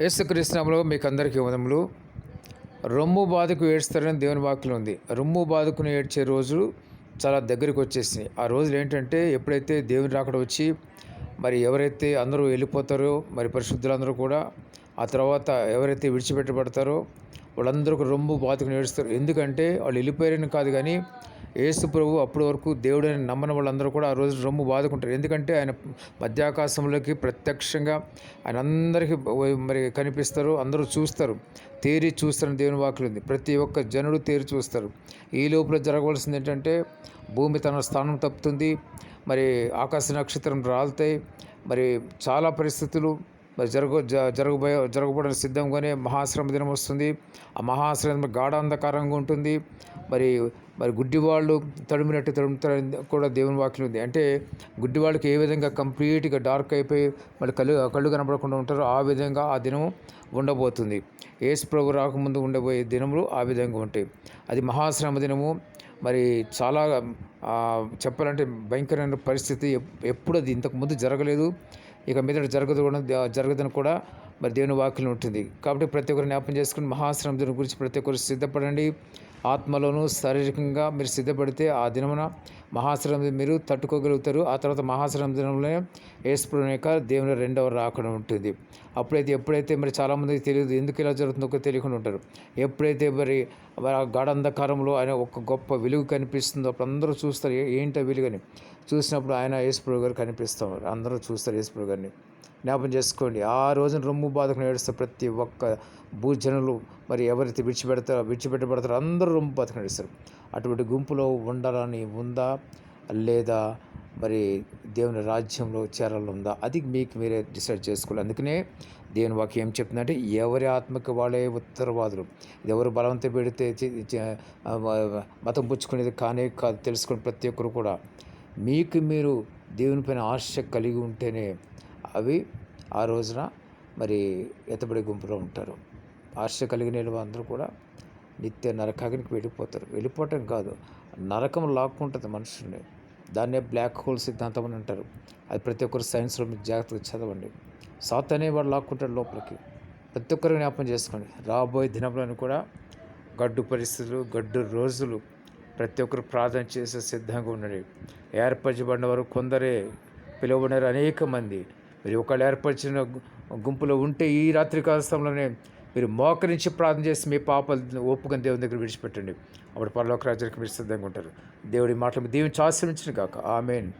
యేసుక్రీస్తునామలో మీకు అందరికీ వదములు రొమ్ము బాధకు ఏడుస్తారని దేవుని వాక్యం ఉంది. రొమ్ము బాధకుని ఏడ్చే రోజులు చాలా దగ్గరికి వచ్చేసినాయి ఆ రోజులు ఏంటంటే ఎప్పుడైతే దేవుని రాకడ వచ్చి మరి ఎవరైతే అందరూ వెళ్ళిపోతారో మరి పరిశుద్ధులందరూ కూడా ఆ తర్వాత ఎవరైతే విడిచిపెట్టబడతారో వాళ్ళందరూ రొమ్ము బాతుకుని ఏడుస్తారు. ఎందుకంటే వాళ్ళు వెళ్ళిపోయారని కాదు కానీ యేసు ప్రభు అప్పటి వరకు దేవుడని నమ్మని వాళ్ళందరూ కూడా ఆ రోజు రొమ్ము బాదుకుంటారు ఎందుకంటే ఆయన మధ్యాకాశంలోకి ప్రత్యక్షంగా ఆయన అందరికీ మరి కనిపిస్తారు అందరూ చూస్తారు. తేరి చూస్తారని దేవుని వాకులు ఉంది. ప్రతి ఒక్క జనుడు తేరి చూస్తారు. ఈ లోపల జరగవలసింది ఏంటంటే భూమి తన స్థానం తప్పుతుంది. మరి ఆకాశ నక్షత్రం రాలుతాయి. మరి చాలా పరిస్థితులు జరగ జరగబోయే జరగబడిన సిద్ధంగానే మహాశ్రమ దినం వస్తుంది. ఆ మహాశ్రమ గాఢాంధకారంగా ఉంటుంది. మరి మరి గుడ్డివాళ్ళు తడుమినట్టు తడుముతారని కూడా దేవుని వాక్యం ఉంది. అంటే గుడ్డివాళ్ళకి ఏ విధంగా కంప్లీట్గా డార్క్ అయిపోయి మళ్ళీ కళ్ళు కళ్ళు కనపడకుండా ఉంటారో ఆ విధంగా ఆ దినం ఉండబోతుంది. ఏసు ప్రభు రాకముందు ఉండబోయే దినములు ఆ విధంగా ఉంటాయి. అది మహాశ్రమ దినము. మరి చాలా చెప్పాలంటే భయంకరమైన పరిస్థితి. ఎప్పుడు అది ఇంతకుముందు జరగలేదు. ఇక మీద జరగదు కూడా జరగదని కూడా మరి దేవుని వాక్యం ఉంటుంది. కాబట్టి ప్రతి ఒక్కరు జ్ఞాపం చేసుకుని మహాశ్రమ దినం గురించి ప్రతి ఒక్కరు సిద్ధపడండి. ఆత్మలోనూ శారీరకంగా మీరు సిద్ధపడితే ఆ దినమున మహాశ్రమ మీరు తట్టుకోగలుగుతారు. ఆ తర్వాత మహాశ్రమ దినంలోనే ఏసుప్రభు యొక్క దేవుని రెండవ రాకుండా ఉంటుంది. అప్పుడైతే ఎప్పుడైతే మరి చాలామందికి తెలియదు ఎందుకు ఇలా జరుగుతుందో తెలియకుండా ఉంటారు. ఎప్పుడైతే మరి గాఢంధకారంలో ఆయన ఒక గొప్ప వెలుగు కనిపిస్తుందో అప్పుడు అందరూ చూస్తారు. ఏంటో వెలుగని చూసినప్పుడు ఆయన యేసుప్రభు గారు కనిపిస్తాం అందరూ చూస్తారు యేసుప్రభు గారిని జ్ఞాపం చేసుకోండి. ఆ రోజున రొమ్ము బాధకు ఏడుస్తే ప్రతి ఒక్క భూజనులు మరి ఎవరైతే విడిచిపెడతారో విడిచిపెట్టబడతారో అందరూ రొమ్ము బాధకుని ఏడుస్తారు. అటువంటి గుంపులో ఉండాలని ఉందా? లేదా మరి దేవుని రాజ్యంలో చేరాలందా అది మీకు మీరే డిసైడ్ చేసుకోవాలి. అందుకనే దేవుని వాక్యం ఏం చెప్తుందంటే ఎవరి ఆత్మకి వాళ్ళే ఉత్తరవాదులు. ఎవరు బలవంత పెడితే మతం పుచ్చుకునేది కానే కాదు తెలుసుకుని ప్రతి ఒక్కరు కూడా. మీకు మీరు దేవునిపైన ఆశ కలిగి ఉంటేనే అవి ఆ రోజున మరి ఎత్తబడి గుంపులో ఉంటారు. ఆశ కలిగిన అందరూ కూడా నిత్య నరకానికి వెళ్ళిపోతారు. వెళ్ళిపోవటం కాదు నరకం లాక్కుంటుంది మనుషుల్ని. దాన్నే బ్లాక్ హోల్ సిద్ధాంతం అని అంటారు. అది ప్రతి ఒక్కరు సైన్స్లో మీరు జాగ్రత్తగా చదవండి. సాత్ అనేవాడు లాక్కుంటాడు లోపలికి. ప్రతి ఒక్కరు జ్ఞాపకం చేసుకోండి. రాబోయే దినంలోని కూడా గడ్డు పరిస్థితులు గడ్డు రోజులు ప్రతి ఒక్కరు ప్రార్థన చేసే సిద్ధంగా ఉండండి. ఏర్పరచబడిన వారు కొందరే పిలువబడినారు అనేక మంది. మీరు ఒకళ్ళు ఏర్పరిచిన గుంపులో ఉంటే ఈ రాత్రి కాలంలోనే మీరు మోకరించి ప్రార్థన చేసి మీ పాపలు ఒప్పుకొని దేవుని దగ్గర విడిచిపెట్టండి. అప్పుడు పరలోక రాజ్యానికి మీరు సిద్ధంగా ఉంటారు. దేవుడి మాటలు దేవుని ఆశ్రమించిన కాక ఆమెన్.